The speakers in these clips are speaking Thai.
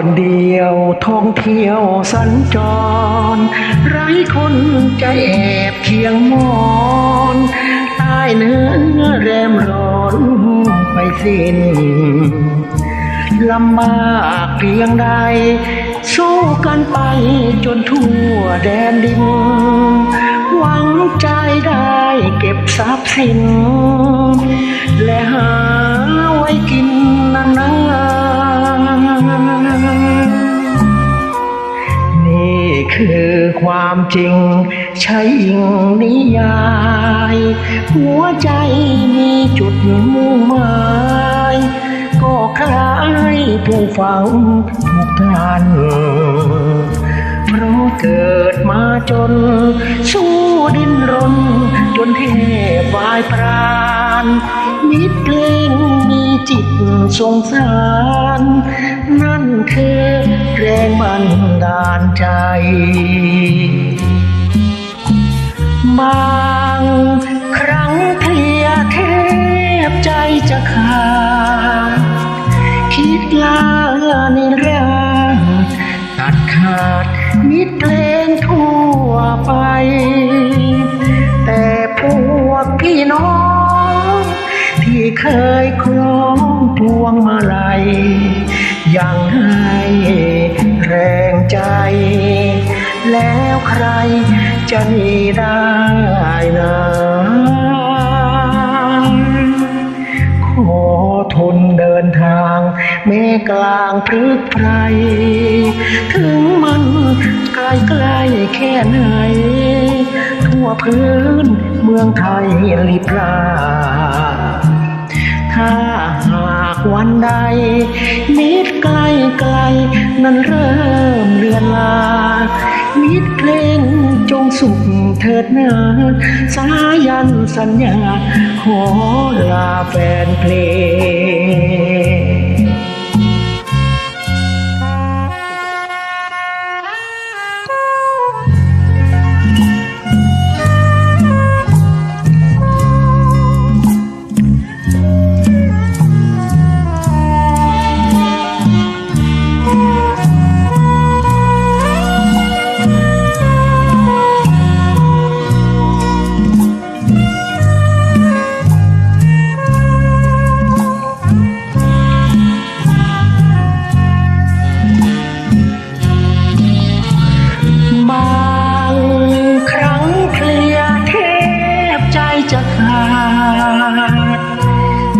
คนเดียวท่องเที่ยวสัญจร ไร้คนใจแอบเคียงมอนใต้เนื้อแรมร้อนไปสิ้นลำบากเพียงใด สู้กันไปจนทั่วแดนดิน หวังใจได้เก็บทรัพย์สิน และหาไว้กินนาน คือความจริง ใช่อิงนิยาย หัวใจมีจุดมุ่งหมาย ก็คล้ายผู้ฟังทุกท่านเพราะเกิดมาจน สู้ดินรน จนเทวายปราณมิตรเพลงมีจิตสงสาร บางครั้งเพลียแทบใจจะขาดคิดลานิรันดร์ตัดขาดมิตรเพลงทั่วไป แต่พวกพี่น้อง ที่เคยคล้องพวงมาลัยยังให้แรงใจ แล้วใครจะหนีได้นะขอทนเดินทางแม้กลางพฤกไพรถึงมันไกลไกลแค่ไหน ทั่วพื้นเมืองไทยลิบลาถ้าหากวันใดมิตรไกลไกลนั้นเริ่ สุขเถิดนาสายันสัญญา ขอลาแฟนเพลง จะขาด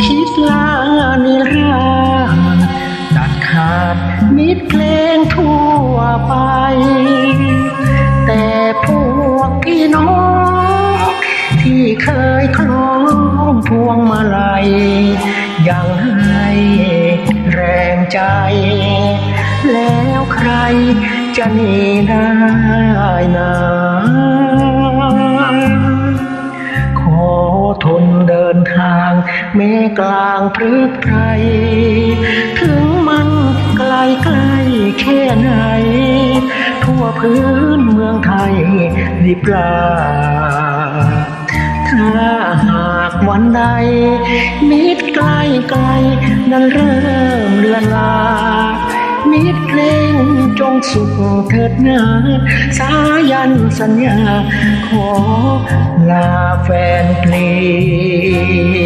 คิดลานิรันดร์ตัดขาดมิตรเพลงทั่วไป แต่พวกพี่น้อง ที่เคยคล้องพวงมาลัย ยังให้แรงใจ แล้วใครจะหนีได้นะางแม้กลางพฤกไพรถึงมันไกลไกลแค่ไหน ทั่วพื้นเมืองไทยลิบลาถ้าหากวันใด มิตรไกลไกลนั้นเริ่มเลือนลา มิตรเพลงจงสุขเถิดนาสายันสัญญา ขอลาแฟนเพลง